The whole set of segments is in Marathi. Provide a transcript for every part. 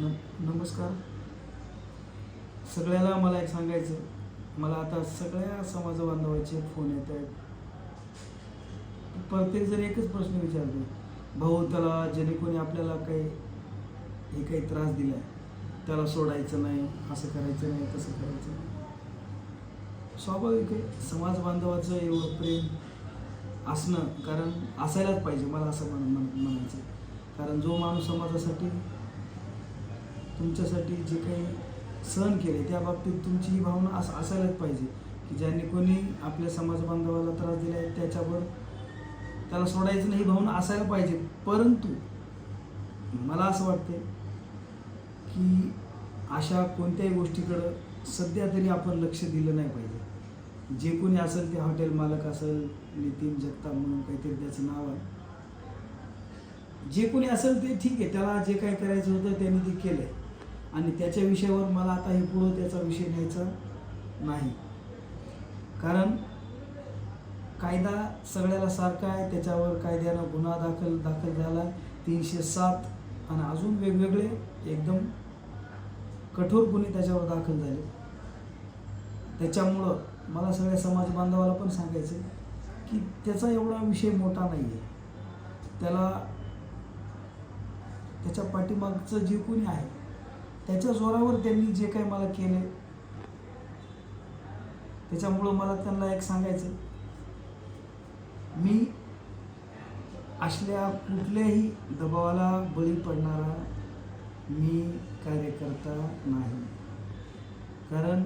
न नमस्कार. सगळ्याला मला एक सांगायचं. मला आता सगळ्या समाजबांधवाचे फोन येत आहेत. प्रत्येक जर एकच प्रश्न विचारतो भाऊ त्याला ज्याने कोणी आपल्याला काही हे काही त्रास दिला आहे त्याला सोडायचं नाही असं करायचं नाही तसं करायचं नाही. स्वाभाविक आहे समाज बांधवाचं एवढं प्रेम असणं कारण असायलाच पाहिजे मला असं म्हण म्हण- म्हणायचं आहे. कारण जो माणूस समाजासाठी तुमच्यासाठी जे काही सहन केले त्या बाबतीत तुमची ही भावना असं असायलाच पाहिजे. की ज्यांनी कोणी आपल्या समाज बांधवाला त्रास दिला आहे त्याच्यावर त्याला सोडायचं नाही ही भावना असायला पाहिजे. परंतु मला असं वाटते की अशा कोणत्याही गोष्टीकडं सध्या तरी आपण लक्ष दिलं नाही पाहिजे. जे कोणी असेल ते हॉटेल मालक असेल नितीन जगताप म्हणून काहीतरी त्याचं नाव आहे. जे कोणी असेल ते ठीक आहे त्याला जे काही करायचं होतं त्यांनी ते केलं आहे आणि त्याच्या विषयावर मला आता हे पुढं त्याचा विषय न्यायचा नाही. कारण कायदा सगळ्याला सारखा आहे त्याच्यावर कायद्यानं गुन्हा दाखल दाखल झाला तीनशे सात आणि अजून वेगवेगळे एकदम कठोर गुन्हे त्याच्यावर दाखल झाले. त्याच्यामुळं मला सगळ्या समाज बांधवाला पण सांगायचं की त्याचा एवढा विषय मोठा नाही आहे त्याला त्याच्या पाठीमागचं जे कोणी आहे त्याच्या जोरावर त्यांनी जे काही मला केले त्याच्यामुळं मला त्यांना एक सांगायचं मी असल्या कुठल्याही दबावाला बळी पडणारा मी कार्यकर्ता नाही. कारण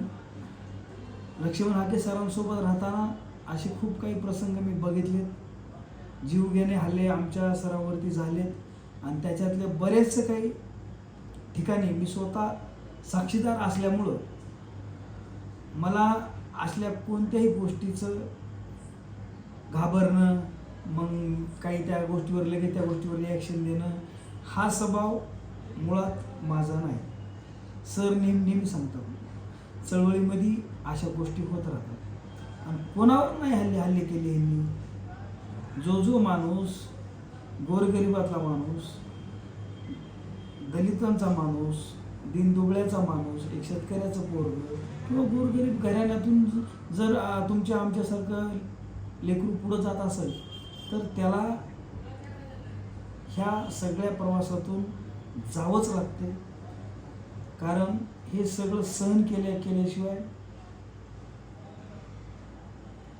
लक्ष्मण हाके सरांसोबत राहताना असे खूप काही प्रसंग मी बघितलेत. जीव घेणे हल्ले आमच्या सरावरती झालेत आणि त्याच्यातले बरेचसे काही ठिकाणी मी स्वतः साक्षीदार असल्यामुळं मला असल्या कोणत्याही गोष्टीचं घाबरणं मग काही त्या गोष्टीवर लगेच त्या गोष्टीवर रिॲक्शन देणं हा स्वभाव मुळात माझा नाही. सर नेहमी नेहमी सांगतात चळवळीमध्ये अशा गोष्टी होत राहतात. आणि कोणावर नाही हल्ले हल्ले केले यांनी. जो जो माणूस गोरगरिबातला माणूस दलितांचा माणूस दिनदुबळ्याचा माणूस एक शेतकऱ्याचं पोरग किंवा गोरगरीब घराण्यातून जर तुमच्या आमच्यासारखं लेकरू पुढं जात असेल तर त्याला ह्या सगळ्या प्रवासातून जावंच लागते. कारण हे सगळं सहन केल्या केल्याशिवाय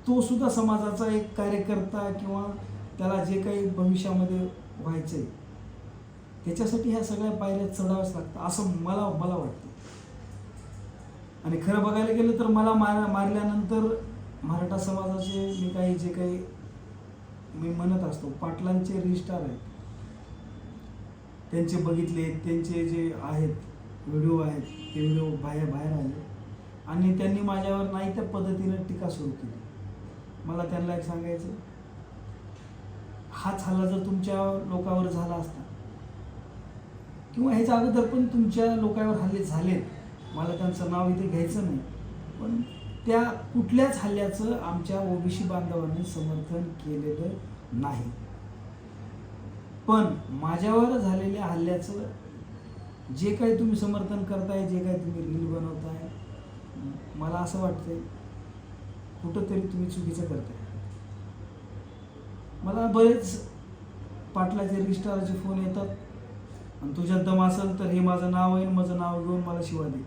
तो सुद्धा समाजाचा एक कार्यकर्ता किंवा त्याला जे काही भविष्यामध्ये व्हायचंय याच्यासाठी ह्या सगळ्या पायऱ्या चढाव्याच लागतं असं मला मला वाटतं. आणि खरं बघायला गेलं तर मला मार मारल्यानंतर मराठा समाजाचे मी काही जे काही मी म्हणत असतो पाटलांचे रजिस्टार आहेत. त्यांचे बघितले त्यांचे जे आहेत व्हिडिओ आहेत ते व्हिडिओ बाहेर बाहेर आले. आणि त्यांनी माझ्यावर नाही त्या पद्धतीनं टीका सुरू केली. मला त्यांना एक सांगायचं हाच हल्ला जर तुमच्या लोकावर झाला असता किंवा ह्याच्या अगोदर पण तुमच्या लोकांवर हल्ले झालेत. मला त्यांचं नाव इथे घ्यायचं नाही. पण त्या कुठल्याच हल्ल्याचं आमच्या ओबीसी बांधवांनी समर्थन केलेलं नाही. पण माझ्यावर झालेल्या हल्ल्याचं जे काही तुम्ही समर्थन करताय जे काही तुम्ही रील बनवताय मला असं वाटतंय कुठंतरी तुम्ही चुकीचं करताय. मला बरेच पाटलाचे रजिस्ट्रारचे फोन येतात. आणि तुझ्यात दम असेल तर हे माझं नाव आहे आणि माझं नाव घेऊन मला शिवा दे.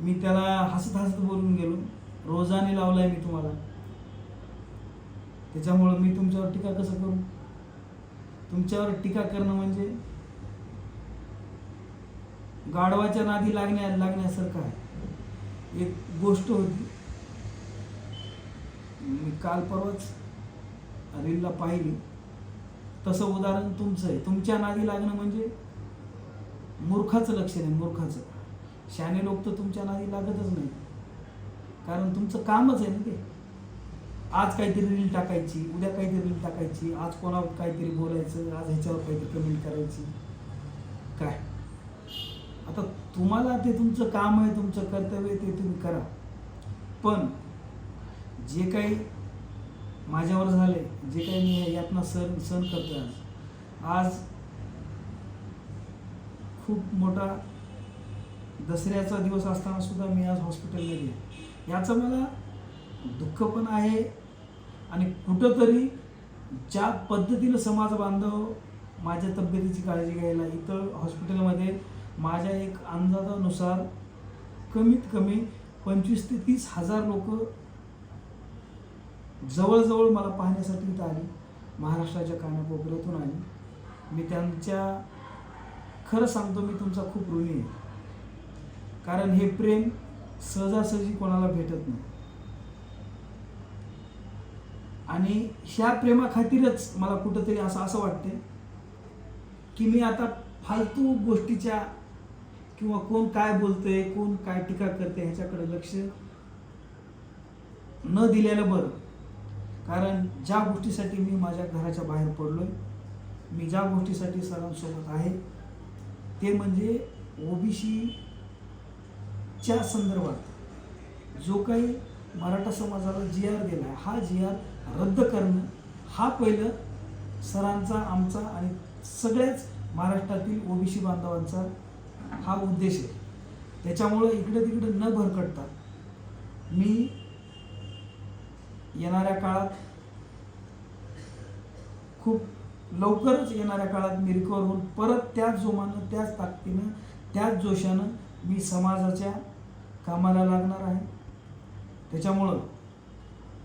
मी त्याला हसत हसत बोलून गेलो. रोजाने लावलाय मी तुम्हाला. त्याच्यामुळं मी तुमच्यावर टीका कसं करू? तुमच्यावर टीका करणं म्हणजे गाढवाच्या नादी लागण्या लागण्यासारखं आहे. एक गोष्ट होती. मी काल परवाच रीलला पाहिली. तसं उदाहरण तुमचं आहे तुमच्या नादी लागणं म्हणजे मूर्खाचं लक्षण आहे मूर्खाचं. शहाणे लोक तर तुमच्या नादी लागतच नाही कारण तुमचं कामच आहे ना ते. आज काहीतरी रील टाकायची उद्या काहीतरी रील टाकायची आज कोणावर काहीतरी बोलायचं आज ह्याच्यावर काहीतरी कमेंट करायची. काय? आता तुम्हाला ते तुमचं काम आहे तुमचं कर्तव्य आहे ते तुम्ही करा. पण जे काही माझ्यावर झाले जे काही मी यातनं सण सण करतो आज. आज खूप मोठा दसऱ्याचा दिवस असताना सुद्धा मी आज हॉस्पिटलमध्ये आहे याचं मला दुःख पण आहे आणि कुठंतरी ज्या पद्धतीनं समाज बांधव माझ्या तब्येतीची काळजी घ्यायला इथं हॉस्पिटलमध्ये माझ्या एक अंदाजानुसार कमीत कमी पंचवीस ते तीस हजार लोक जवळजवळ मला पाहण्यासाठी इथं आली. महाराष्ट्राच्या कानाकोपऱ्यातून आली. मी त्यांच्या खरं सांगतो मी तुमचा खूप ऋणी आहे. कारण हे प्रेम सहजासहजी कोणाला भेटत नाही. आणि ह्या प्रेमाखातीरच मला कुठंतरी असं असं वाटते की मी आता फालतू गोष्टीच्या किंवा कोण काय बोलतंय कोण काय टीका करते ह्याच्याकडे लक्ष न दिलेलं बरं. कारण ज्या गोष्टीसाठी मी माझ्या घराच्या बाहेर पडलो आहे मी ज्या गोष्टीसाठी सरांसोबत आहे ते म्हणजे ओबीसीच्या संदर्भात जो काही मराठा समाजाला जी आर दिला आहे हा जी आर रद्द करणं हा पहिलं सरांचा आमचा आणि सगळ्याच महाराष्ट्रातील ओबीसी बांधवांचा हा उद्देश आहे. त्याच्यामुळं इकडे तिकडे न भरकटता मी येणाऱ्या काळात खूप लवकरच येणाऱ्या काळात मी रिकवर होऊन परत त्याच जोमानं त्याच ताकदीनं त्याच जोशानं मी समाजाच्या कामाला लागणार आहे. त्याच्यामुळं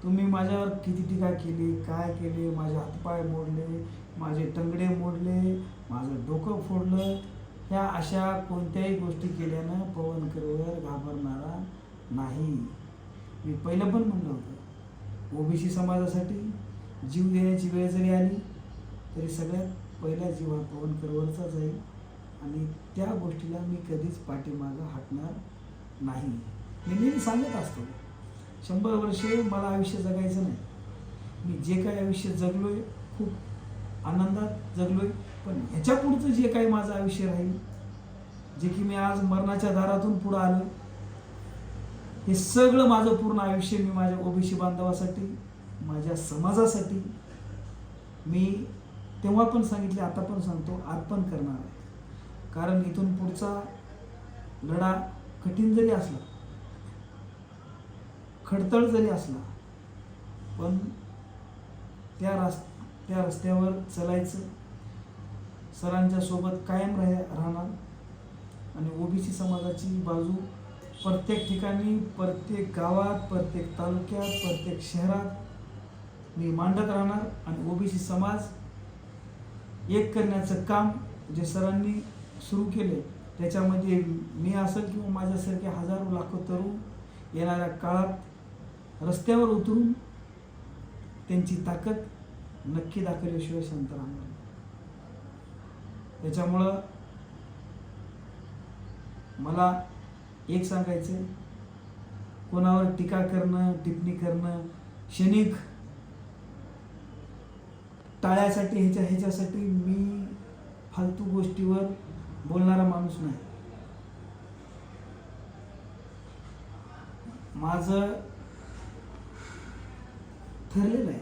तुम्ही माझ्यावर किती टीका केली काय केली माझे हातपाय मोडले माझे टंगडे मोडले माझं डोकं फोडलं ह्या अशा कोणत्याही गोष्टी केल्यानं पवन करवर घाबरणारा नाही. मी पहिलं पण म्हणलं होतं ओबीसी समाजासाठी जीव देण्याची वेळ जरी आली तरी सगळ्यात पहिला जीव हा पवनकरवरचा जाईल आणि त्या गोष्टीला मी कधीच पाठीमागं हटणार नाही. मी नेहमी सांगत असतो शंभर वर्षे मला आयुष्य जगायचं नाही. मी जे काही आयुष्य जगलोय खूप आनंदात जगलोय पण ह्याच्या पुढचं जे काही माझं आयुष्य राहील जे की मी आज मरणाच्या दारातून पुढं आलो हे सगळं माझं पूर्ण आयुष्य मी माझ्या ओबीसी बांधवासाठी माझ्या समाजासाठी मी तेव्हा पण सांगितले आता पण सांगतो अर्पण करणार आहे. कारण इथून पुढचा लढा कठीण जरी असला खडतळ जरी असला पण त्या रस् त्या रस्त्यावर चलायचं सरांच्या सोबत कायम राह राहणार आणि ओबीसी समाजाची बाजू प्रत्येक ठिकाणी प्रत्येक गावात प्रत्येक तालुक्यात प्रत्येक शहरात मी मांडत राहणार आणि ओबीसी समाज एक करण्याचं काम जे सरांनी सुरू केले त्याच्यामध्ये मी असेल किंवा माझ्यासारखे हजारो लाखो तरुण येणाऱ्या काळात रस्त्यावर उतरून त्यांची ताकद नक्की दाखवल्याशिवाय शांत राहणार त्याच्यामुळं मला एक सांगायचं कोणावर टीका करणं टिप्पणी करणं क्षणिक टाळ्यासाठी ह्याच्या ह्याच्यासाठी मी फालतू गोष्टीवर बोलणारा माणूस नाही. माझं ठरलेलं आहे.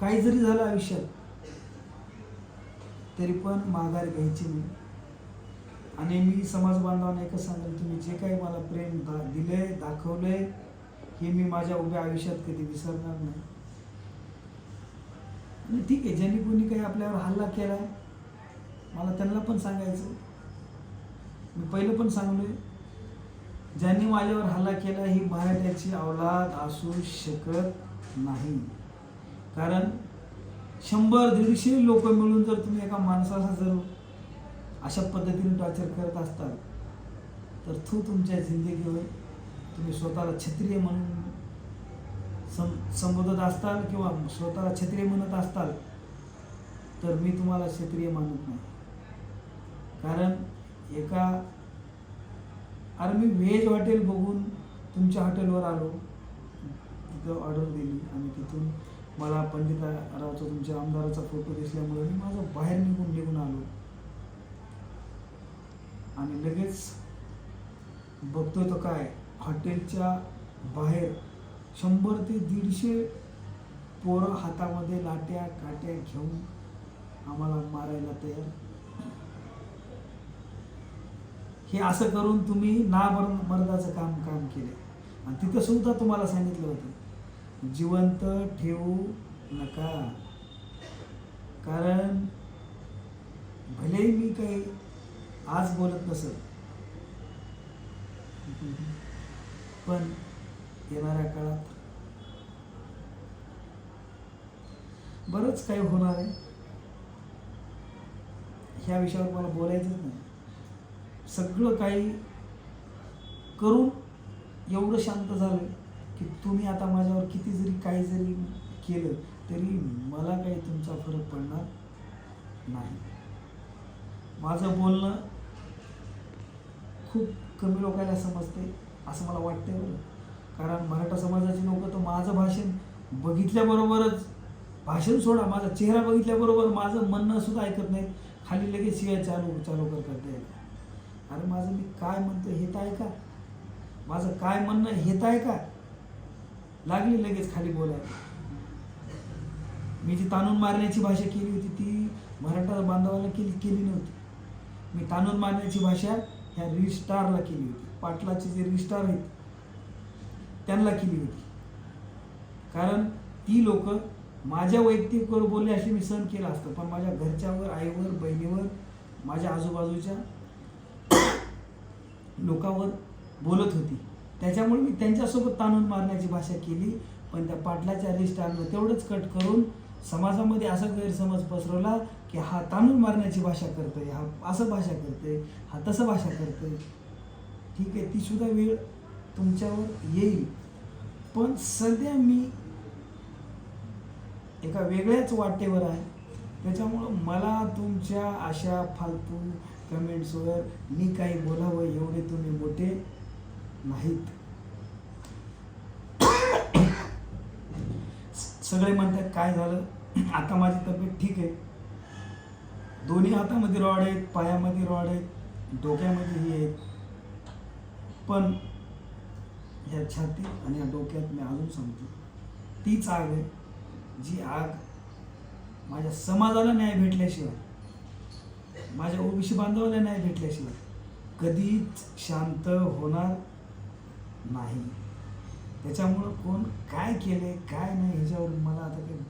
काही जरी झालं आयुष्यात तरी पण माघार घ्यायची नाही आणि मी समाज बांधवांना एकच सांगेल तुम्ही जे काही मला प्रेम दा दिले दाखवले हे मी माझ्या उभ्या आयुष्यात कधी विसरणार नाही. आणि ठीक आहे ज्यांनी कोणी काही आपल्यावर हल्ला केला मला त्यांना पण सांगायचं. मी पहिलं पण सांगलोय ज्यांनी माझ्यावर हल्ला केला ही मराठ्याची अवलाद असू शकत नाही. कारण शंभर दीडशे लोक मिळून जर तुम्ही एका माणसाला जर अशा पद्धतीने टॉर्चर करत असताल तर तू तुमच्या जिंदगीवर तुम्ही स्वतःला क्षत्रिय म्हणून सं संबोधत असताल किंवा स्वतःला क्षत्रिय म्हणत असताल तर मी तुम्हाला क्षत्रिय मानत नाही. कारण एका अरे मी व्हेज हॉटेल बघून तुमच्या हॉटेलवर आलो तिथं ऑर्डर दिली आणि तिथून मला पंडितरावचा तुमच्या आमदाराचा फोटो दिसल्यामुळे मी माझं बाहेर निघून निघून आलो. आणि लगेच बघतोय तो काय? हॉटेलच्या बाहेर शंभर ते दीडशे पोरं हातामध्ये लाट्या काट्या घेऊन आम्हाला मारायला तयार. हे असं करून तुम्ही ना मर्दाचं काम काम केलं आणि तिथं सुद्धा तुम्हाला सांगितलं होतं जिवंत ठेवू नका. कारण भले मी काही आज बोलत नसत पण येणाऱ्या काळात बरंच काही होणार आहे. ह्या विषयावर मला बोलायचंच नाही. सगळं काही करून एवढं शांत झालं की तुम्ही आता माझ्यावर किती जरी काही जरी केलं तरी मला काही तुमचा फरक पडणार नाही. माझं बोलणं खूप कमी लोकांना समजते असं मला वाटतंय बरं. कारण मराठा समाजाची लोक तर माझं भाषण बघितल्याबरोबरच भाषण सोडा माझा चेहरा बघितल्याबरोबर माझं म्हणणं सुद्धा ऐकत नाहीत. खाली लगेच शिवाय चालू चालू करतात अरे माझं मी काय म्हणतो हे तर ऐका. माझं काय म्हणणं हे तर ऐका. लागली लगेच खाली बोलायला. मी जी ताणून मारण्याची भाषा केली होती ती मराठा बांधवाला केली केली नव्हती. मी ताणून मारण्याची भाषा ह्या रिस्टारला केली होती. पाटलाचे जे रिस्टार आहेत त्यांना केली होती. कारण ती लोक माझ्या वैयक्तिकवर बोलले असे मी सहन केलं असतं. पण माझ्या घरच्यावर आईवर बहिणीवर माझ्या आजूबाजूच्या लोकांवर बोलत होती. त्याच्यामुळे मी त्यांच्यासोबत ताणून मारण्याची भाषा केली. पण त्या पाटलाच्या रिस्टारनं तेवढंच कट करून समाजामध्ये असा गैरसमज पसरवला की हा ताणून मारण्याची भाषा करतोय हा असं भाषा करतोय हा तसं भाषा करतोय. ठीक आहे तीसुद्धा वेळ तुमच्यावर येईल. पण सध्या मी एका वेगळ्याच वाटेवर आहे. त्याच्यामुळं मला तुमच्या अशा फालतू कमेंट्सवर मी काही बोलावं एवढे तुम्ही मोठे नाहीत. सगळे म्हणतात काय झालं? आता माझी तब्येत ठीक आहे. दोन्ही हातामध्ये रॉड आहेत पायामध्ये रॉड आहेत डोक्यामध्ये हे आहेत. पण ह्या छातीत आणि या डोक्यात मी अजून सांगतो तीच आग आहे जी आग माझ्या समाजाला न्याय भेटल्याशिवाय माझ्या ओबीसी बांधवाला न्याय भेटल्याशिवाय कधीच शांत होणार नाही. त्याच्यामुळं कोण काय केले काय नाही ह्याच्यावर मला आता काही